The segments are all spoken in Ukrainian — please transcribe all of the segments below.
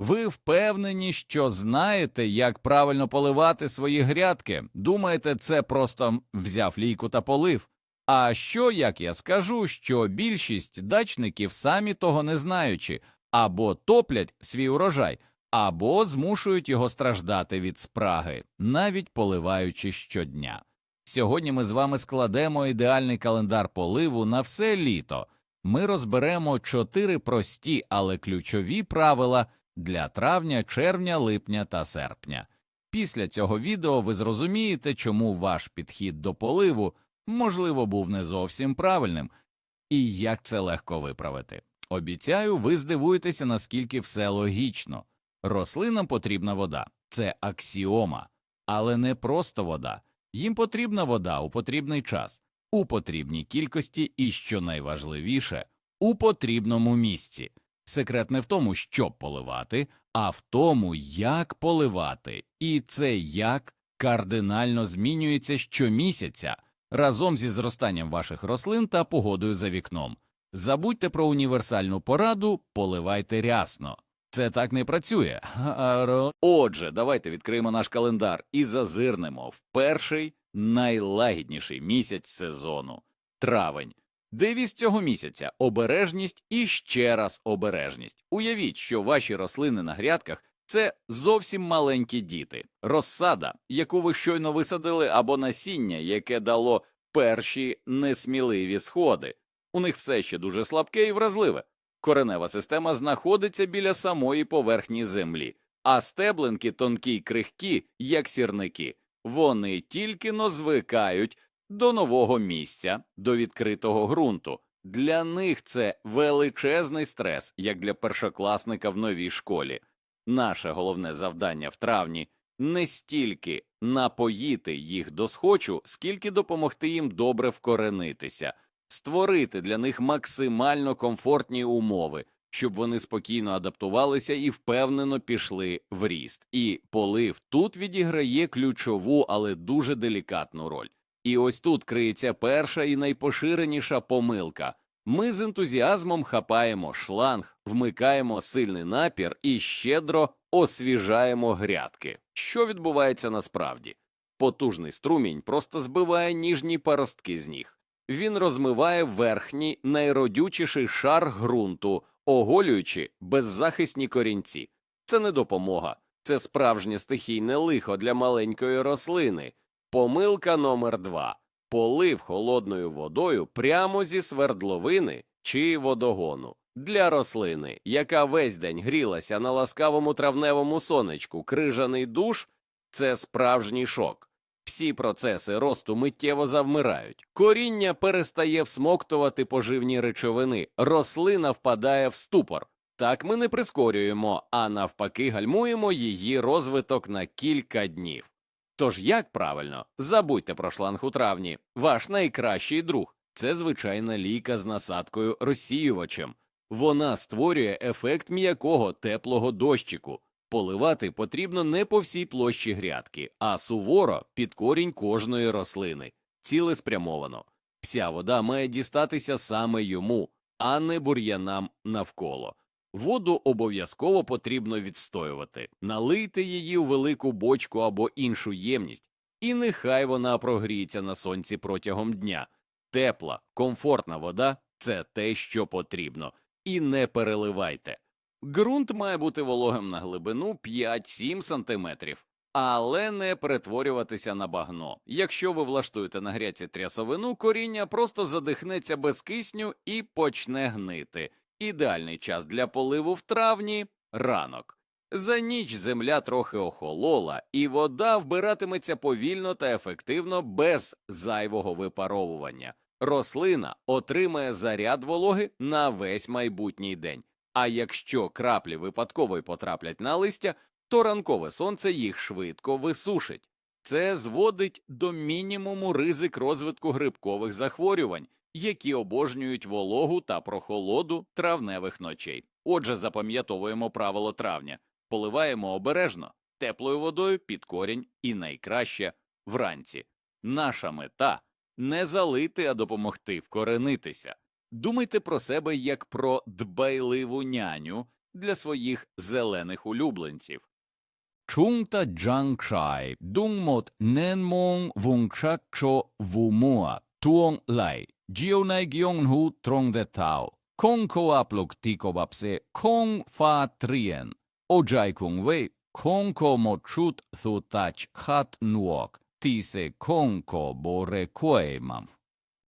Ви впевнені, що знаєте, як правильно поливати свої грядки. Думаєте, це просто взяв лійку та полив? А що, як я скажу, що більшість дачників самі того не знаючи, або топлять свій урожай, або змушують його страждати від спраги, навіть поливаючи щодня. Сьогодні ми з вами складемо ідеальний календар поливу на все літо. Ми розберемо чотири прості, але ключові правила для травня, червня, липня та серпня. Після цього відео ви зрозумієте, чому ваш підхід до поливу, можливо, був не зовсім правильним, і як це легко виправити. Обіцяю, ви здивуєтеся, наскільки все логічно. Рослинам потрібна вода це аксіома, але не просто вода. Їм потрібна вода у потрібний час, у потрібній кількості і, що найважливіше, у потрібному місці. Секрет не в тому, щоб поливати, а в тому, як поливати, і це як кардинально змінюється щомісяця разом зі зростанням ваших рослин та погодою за вікном. Забудьте про універсальну пораду, поливайте рясно. Це так не працює. Отже, давайте відкриємо наш календар і зазирнемо в перший найлагідніший місяць сезону травень. Девіз цього місяця обережність і ще раз обережність. Уявіть, що ваші рослини на грядках це зовсім маленькі діти, розсада, яку ви щойно висадили, або насіння, яке дало перші несміливі сходи. У них все ще дуже слабке і вразливе. Коренева система знаходиться біля самої поверхні землі, а стеблинки тонкі й крихкі, як сірники. Вони тільки но звикають до нового місця, до відкритого ґрунту. Для них це величезний стрес, як для першокласника в новій школі. Наше головне завдання в травні не стільки напоїти їх до схочу, скільки допомогти їм добре вкоренитися, створити для них максимально комфортні умови, щоб вони спокійно адаптувалися і впевнено пішли в ріст. І полив тут відіграє ключову, але дуже делікатну роль. І ось тут криється перша і найпоширеніша помилка. Ми з ентузіазмом хапаємо шланг, вмикаємо сильний напір і щедро освіжаємо грядки. Що відбувається насправді? Потужний струмінь просто збиває ніжні паростки з ніг. Він розмиває верхній найродючіший шар ґрунту, оголюючи беззахисні корінці. Це не допомога, це справжнє стихійне лихо для маленької рослини. Помилка номер два полив холодною водою прямо зі свердловини чи водогону. Для рослини, яка весь день грілася на ласкавому травневому сонечку, крижаний душ це справжній шок. Всі процеси росту миттєво завмирають, коріння перестає всмоктувати поживні речовини, рослина впадає в ступор. Так ми не прискорюємо, а навпаки гальмуємо її розвиток на кілька днів. Тож як правильно, забудьте про шланг у травні. Ваш найкращий друг це звичайна лійка з насадкою розсіювачем. Вона створює ефект м'якого теплого дощику. Поливати потрібно не по всій площі грядки, а суворо під корінь кожної рослини, цілеспрямовано. Вся вода має дістатися саме йому, а не бур'янам навколо. Воду обов'язково потрібно відстоювати, налийте її у велику бочку або іншу ємність, і нехай вона прогріється на сонці протягом дня. Тепла, комфортна вода це те, що потрібно, і не переливайте. Ґрунт має бути вологим на глибину 5-7 см, але не перетворюватися на багно. Якщо ви влаштуєте на гряці трясовину, коріння просто задихнеться без кисню і почне гнити. Ідеальний час для поливу в травні ранок. За ніч земля трохи охолола, і вода вбиратиметься повільно та ефективно без зайвого випаровування. Рослина отримає заряд вологи на весь майбутній день. А якщо краплі випадково й потраплять на листя, то ранкове сонце їх швидко висушить. Це зводить до мінімуму ризик розвитку грибкових захворювань, які обожнюють вологу та прохолоду травневих ночей. Отже, запам'ятовуємо правило травня, поливаємо обережно, теплою водою під корінь і найкраще вранці. Наша мета не залити, а допомогти вкоренитися. Думайте про себе як про дбайливу няню, для своїх зелених улюбленців. Чунта джангшай, дунгмот ненмон вунгчакчо вумуа, туонг лай, джіонай гіонгху тронгдетао, конко аплук тікобапсе, конг фа трієн, оджай кунгвей, конко мочут thutaч хат нуок, тісе конко борекоеймам.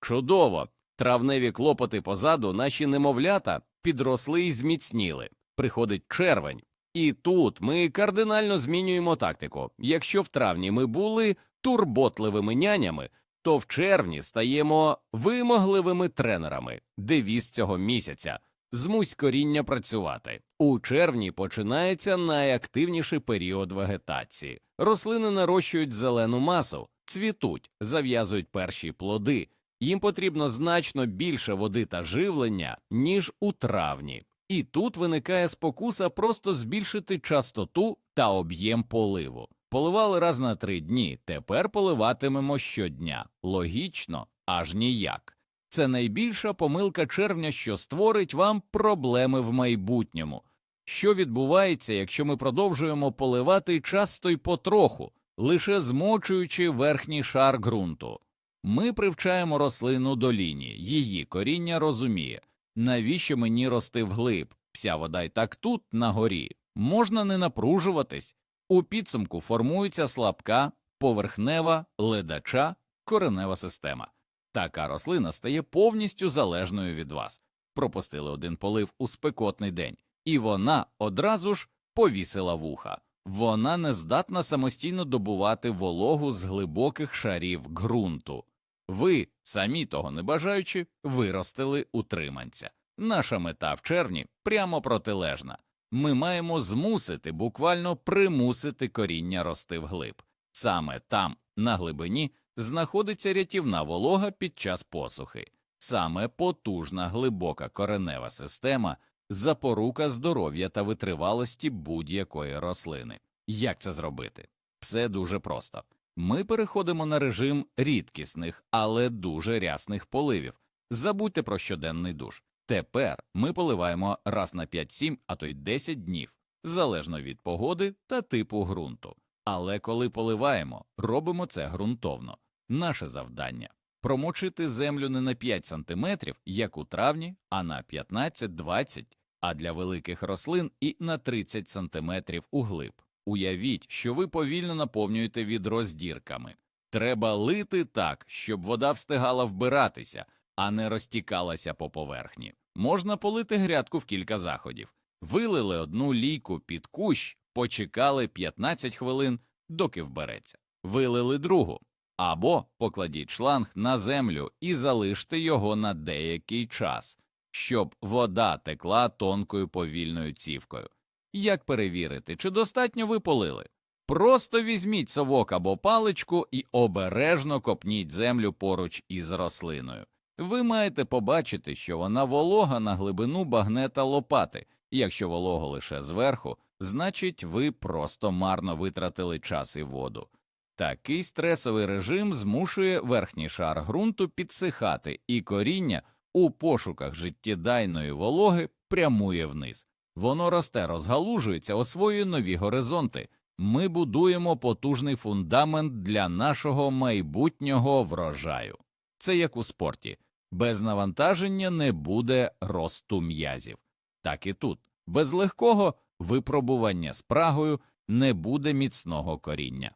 Чудово! Травневі клопоти позаду наші немовлята підросли і зміцніли. Приходить червень. І тут ми кардинально змінюємо тактику. Якщо в травні ми були турботливими нянями, то в червні стаємо вимогливими тренерами. Девіз цього місяця змусь коріння працювати. У червні починається найактивніший період вегетації. Рослини нарощують зелену масу, цвітуть, зав'язують перші плоди. Їм потрібно значно більше води та живлення, ніж у травні. І тут виникає спокуса просто збільшити частоту та об'єм поливу. Поливали раз на три дні, тепер поливатимемо щодня. Логічно, аж ніяк. Це найбільша помилка червня, що створить вам проблеми в майбутньому. Що відбувається, якщо ми продовжуємо поливати часто й потроху, лише змочуючи верхній шар ґрунту? Ми привчаємо рослину до лінії, її коріння розуміє, навіщо мені рости вглиб, вся вода й так тут, на горі. Можна не напружуватись. У підсумку формується слабка, поверхнева, ледача, коренева система. Така рослина стає повністю залежною від вас. Пропустили один полив у спекотний день, і вона одразу ж повісила вуха. Вона не здатна самостійно добувати вологу з глибоких шарів ґрунту. Ви, самі того не бажаючи, виростили утриманця. Наша мета в червні прямо протилежна. Ми маємо змусити, буквально примусити коріння рости вглиб. Саме там, на глибині, знаходиться рятівна волога під час посухи. Саме потужна глибока коренева система запорука здоров'я та витривалості будь-якої рослини. Як це зробити? Все дуже просто. Ми переходимо на режим рідкісних, але дуже рясних поливів. Забудьте про щоденний душ. Тепер ми поливаємо раз на 5-7, а то й 10 днів, залежно від погоди та типу ґрунту. Але коли поливаємо, робимо це ґрунтовно. Наше завдання промочити землю не на 5 см, як у травні, а на 15-20, а для великих рослин і на 30 см углиб. Уявіть, що ви повільно наповнюєте відро з дірками. Треба лити так, щоб вода встигала вбиратися, а не розтікалася по поверхні. Можна полити грядку в кілька заходів. Вилили одну лійку під кущ, почекали 15 хвилин, доки вбереться. Вилили другу. Або покладіть шланг на землю і залиште його на деякий час, щоб вода текла тонкою повільною цівкою. Як перевірити, чи достатньо ви полили? Просто візьміть совок або паличку і обережно копніть землю поруч із рослиною. Ви маєте побачити, що вона волога на глибину багнета лопати. Якщо волого лише зверху, значить ви просто марно витратили час і воду. Такий стресовий режим змушує верхній шар ґрунту підсихати, і коріння у пошуках життєдайної вологи прямує вниз. Воно росте, розгалужується, освоює нові горизонти. Ми будуємо потужний фундамент для нашого майбутнього врожаю. Це як у спорті. Без навантаження не буде росту м'язів. Так і тут, без легкого випробування спрагою не буде міцного коріння.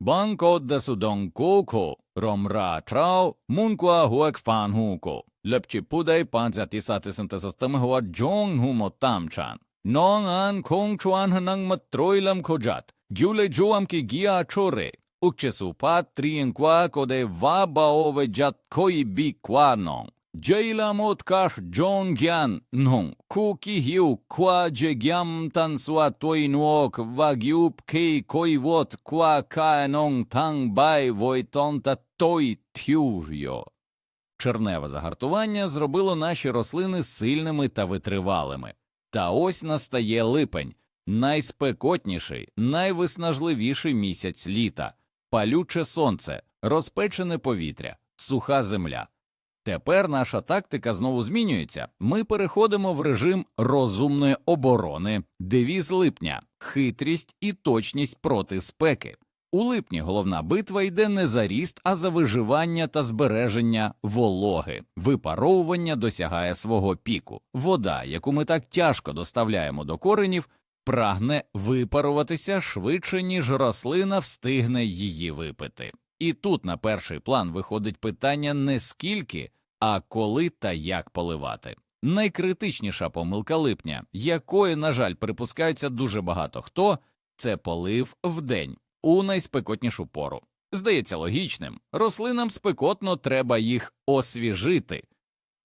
Банко де судон коко, ромра трау, мунква хуек фан хуко, лепчі пудай панця тісати синтезостами хуа джон хумо тамчан. Нон ан кong чуан ханang матройлам коджат, джуле джуам ки гіа чоре, нон. Джейла мот каш джон гян нон, ку ки хіу ква дже гям тан суа той нуок ва гюб кей кой вот ква ка нон танг бай войтон та той тюжйо. Черневе загартування зробило наші рослини сильними та витривалими. Та ось настає липень, найспекотніший, найвиснажливіший місяць літа, палюче сонце, розпечене повітря, суха земля. Тепер наша тактика знову змінюється. Ми переходимо в режим розумної оборони, девіз липня, хитрість і точність проти спеки. У липні головна битва йде не за ріст, а за виживання та збереження вологи. Випаровування досягає свого піку. Вода, яку ми так тяжко доставляємо до коренів, прагне випаруватися швидше, ніж рослина встигне її випити. І тут на перший план виходить питання не скільки, а коли та як поливати. Найкритичніша помилка липня, якої, на жаль, припускається дуже багато хто, це полив вдень у найспекотнішу пору. Здається логічним, рослинам спекотно треба їх освіжити,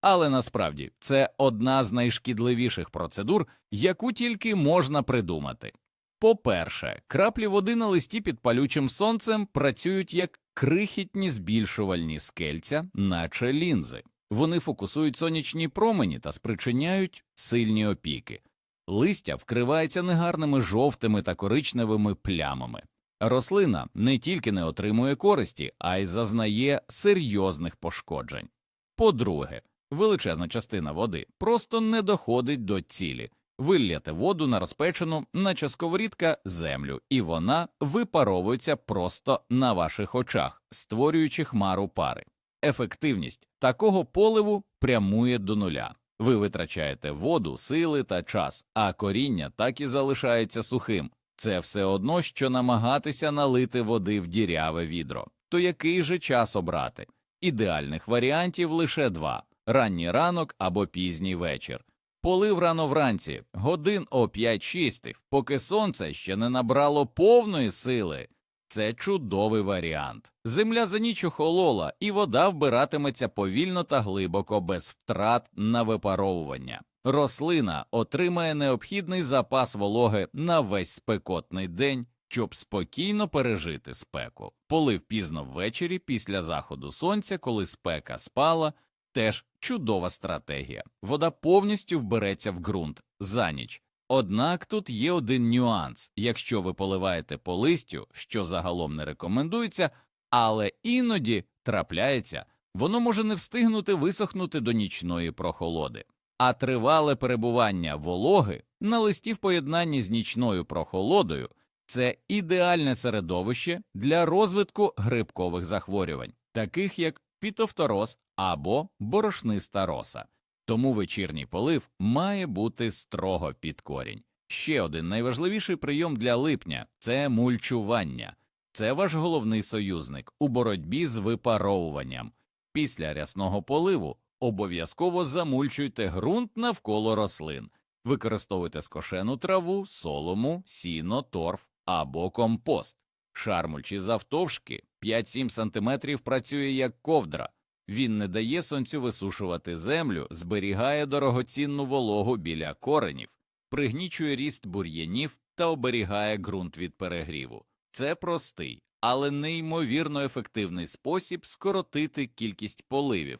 але насправді це одна з найшкідливіших процедур, яку тільки можна придумати. По-перше, краплі води на листі під палючим сонцем працюють як крихітні збільшувальні скельця, наче лінзи. Вони фокусують сонячні промені та спричиняють сильні опіки. Листя вкривається негарними жовтими та коричневими плямами. Рослина не тільки не отримує користі, а й зазнає серйозних пошкоджень. По-друге, величезна частина води просто не доходить до цілі. Вилляти воду на розпечену, наче сковорідка, землю, і вона випаровується просто на ваших очах, створюючи хмару пари. Ефективність такого поливу прямує до нуля. Ви витрачаєте воду, сили та час, а коріння так і залишається сухим. Це все одно, що намагатися налити води в діряве відро. То який же час обрати? Ідеальних варіантів лише два ранній ранок або пізній вечір. Полив рано вранці, годин о 5-6, поки сонце ще не набрало повної сили. Це чудовий варіант. Земля за ніч охолола, і вода вбиратиметься повільно та глибоко, без втрат на випаровування. Рослина отримає необхідний запас вологи на весь спекотний день, щоб спокійно пережити спеку. Полив пізно ввечері після заходу сонця, коли спека спала, теж чудова стратегія. Вода повністю вбереться в ґрунт за ніч. Однак тут є один нюанс якщо ви поливаєте по листю, що загалом не рекомендується, але іноді трапляється, воно може не встигнути висохнути до нічної прохолоди. А тривале перебування вологи на листі в поєднанні з нічною прохолодою це ідеальне середовище для розвитку грибкових захворювань, таких як фітофтороз або борошниста роса. Тому вечірній полив має бути строго під корінь. Ще один найважливіший прийом для липня це мульчування. Це ваш головний союзник у боротьбі з випаровуванням. Після рясного поливу обов'язково замульчуйте ґрунт навколо рослин, використовуйте скошену траву, солому, сіно, торф або компост. Шар мульчі завтовшки 5-7 см працює як ковдра. Він не дає сонцю висушувати землю, зберігає дорогоцінну вологу біля коренів, пригнічує ріст бур'янів та оберігає ґрунт від перегріву. Це простий, але неймовірно ефективний спосіб скоротити кількість поливів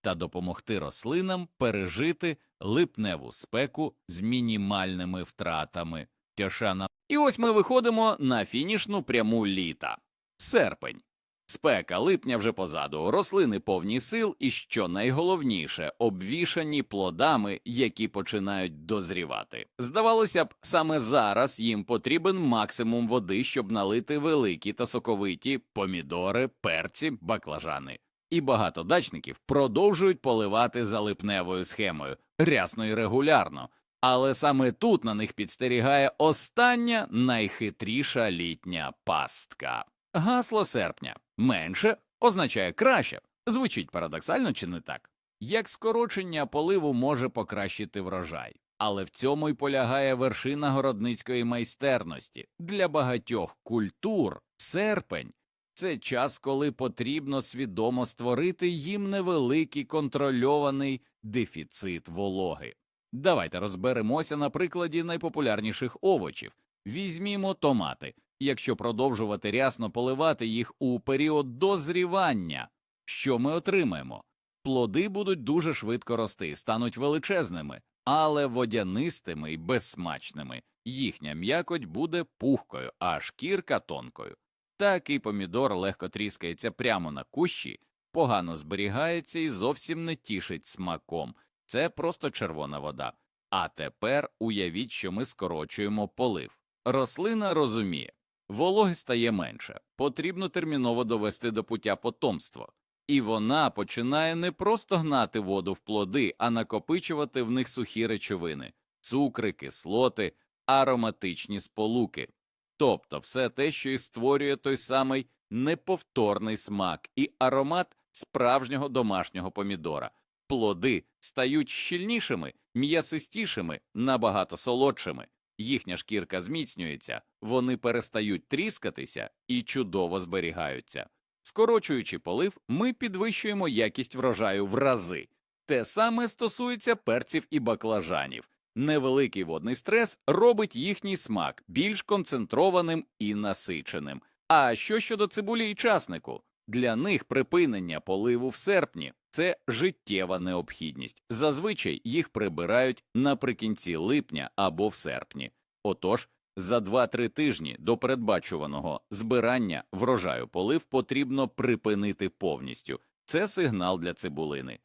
та допомогти рослинам пережити липневу спеку з мінімальними втратами. Тяшана. І ось ми виходимо на фінішну пряму літа. Серпень. Спека липня вже позаду, рослини повні сил і, що найголовніше, обвішані плодами, які починають дозрівати. Здавалося б, саме зараз їм потрібен максимум води, щоб налити великі та соковиті помідори, перці, баклажани. І багато дачників продовжують поливати за липневою схемою, рясно і регулярно. Але саме тут на них підстерігає остання найхитріша літня пастка. Гасло серпня менше означає краще. Звучить парадоксально чи не так? Як скорочення поливу може покращити врожай, але в цьому й полягає вершина городницької майстерності для багатьох культур серпень це час, коли потрібно свідомо створити їм невеликий контрольований дефіцит вологи. Давайте розберемося на прикладі найпопулярніших овочів. Візьмімо томати. Якщо продовжувати рясно поливати їх у період дозрівання, що ми отримаємо? Плоди будуть дуже швидко рости, стануть величезними, але водянистими і безсмачними. Їхня м'якоть буде пухкою, а шкірка тонкою. Такий помідор легко тріскається прямо на кущі, погано зберігається і зовсім не тішить смаком. Це просто червона вода. А тепер уявіть, що ми скорочуємо полив. Рослина розуміє, вологи стає менше, потрібно терміново довести до пуття потомство. І вона починає не просто гнати воду в плоди, а накопичувати в них сухі речовини, цукри, кислоти, ароматичні сполуки. Тобто все те, що і створює той самий неповторний смак і аромат справжнього домашнього помідора. Плоди стають щільнішими, м'ясистішими, набагато солодшими. Їхня шкірка зміцнюється, вони перестають тріскатися і чудово зберігаються. Скорочуючи полив, ми підвищуємо якість врожаю в рази. Те саме стосується перців і баклажанів. Невеликий водний стрес робить їхній смак більш концентрованим і насиченим. А що щодо цибулі і часнику? Для них припинення поливу в серпні це життєва необхідність. Зазвичай їх прибирають наприкінці липня або в серпні. Отож, за 2-3 тижні до передбачуваного збирання врожаю полив потрібно припинити повністю. Це сигнал для цибулини.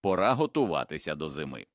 Пора готуватися до зими.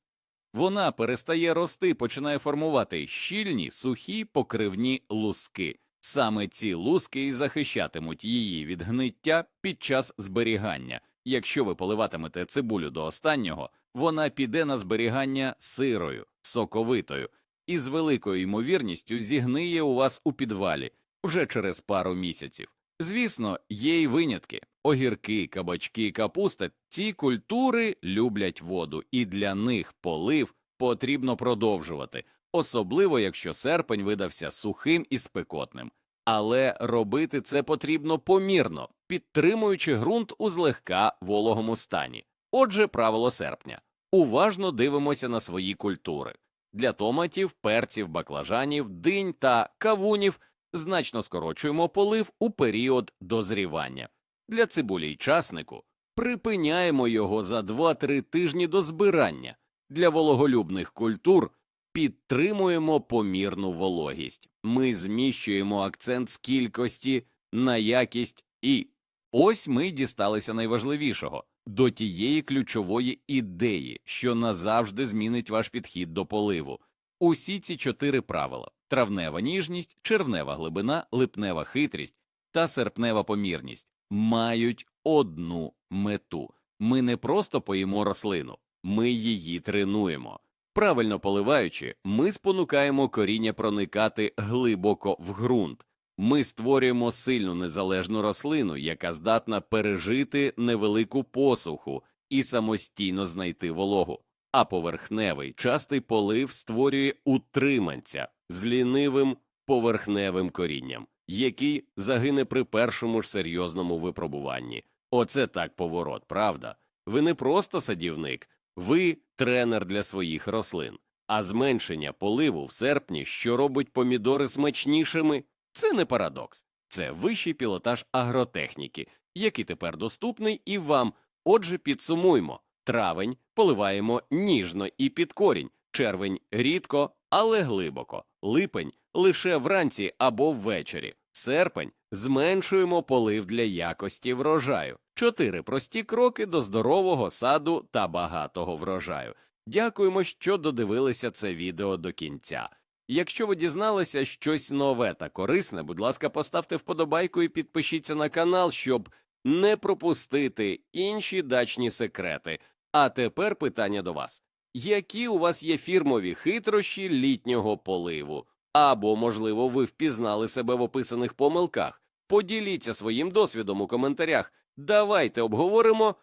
Вона перестає рости, починає формувати щільні, сухі покривні луски. Саме ці луски і захищатимуть її від гниття під час зберігання. Якщо ви поливатимете цибулю до останнього, вона піде на зберігання сирою, соковитою і з великою ймовірністю зігниє у вас у підвалі вже через пару місяців. Звісно, є й винятки огірки, кабачки, капуста. Ці культури люблять воду, і для них полив потрібно продовжувати, особливо якщо серпень видався сухим і спекотним. Але робити це потрібно помірно, підтримуючи ґрунт у злегка вологому стані. Отже, правило серпня уважно дивимося на свої культури. Для томатів, перців, баклажанів, динь та кавунів значно скорочуємо полив у період дозрівання. Для цибулі й часнику припиняємо його за 2-3 тижні до збирання. Для вологолюбних культур підтримуємо помірну вологість. Ми зміщуємо акцент з кількості на якість і ось ми дісталися найважливішого до тієї ключової ідеї, що назавжди змінить ваш підхід до поливу. Усі ці чотири правила травнева ніжність, червнева глибина, липнева хитрість та серпнева помірність мають одну мету. Ми не просто поїмо рослину, ми її тренуємо. Правильно поливаючи, ми спонукаємо коріння проникати глибоко в ґрунт. Ми створюємо сильну незалежну рослину, яка здатна пережити невелику посуху і самостійно знайти вологу. А поверхневий частий полив створює утриманця з лінивим поверхневим корінням, який загине при першому ж серйозному випробуванні. Оце так поворот, правда? Ви не просто садівник, ви тренер для своїх рослин. А зменшення поливу в серпні, що робить помідори смачнішими, це не парадокс, це вищий пілотаж агротехніки, який тепер доступний і вам. Отже, підсумуймо травень поливаємо ніжно і під корінь, червень рідко, але глибоко, липень лише вранці або ввечері, серпень зменшуємо полив для якості врожаю. Чотири прості кроки до здорового саду та багатого врожаю. Дякуємо, що додивилися це відео до кінця. Якщо ви дізналися щось нове та корисне, будь ласка, поставте вподобайку і підпишіться на канал, щоб не пропустити інші дачні секрети. А тепер питання до вас: які у вас є фірмові хитрощі літнього поливу? Або, можливо, ви впізнали себе в описаних помилках? Поділіться своїм досвідом у коментарях. Давайте обговоримо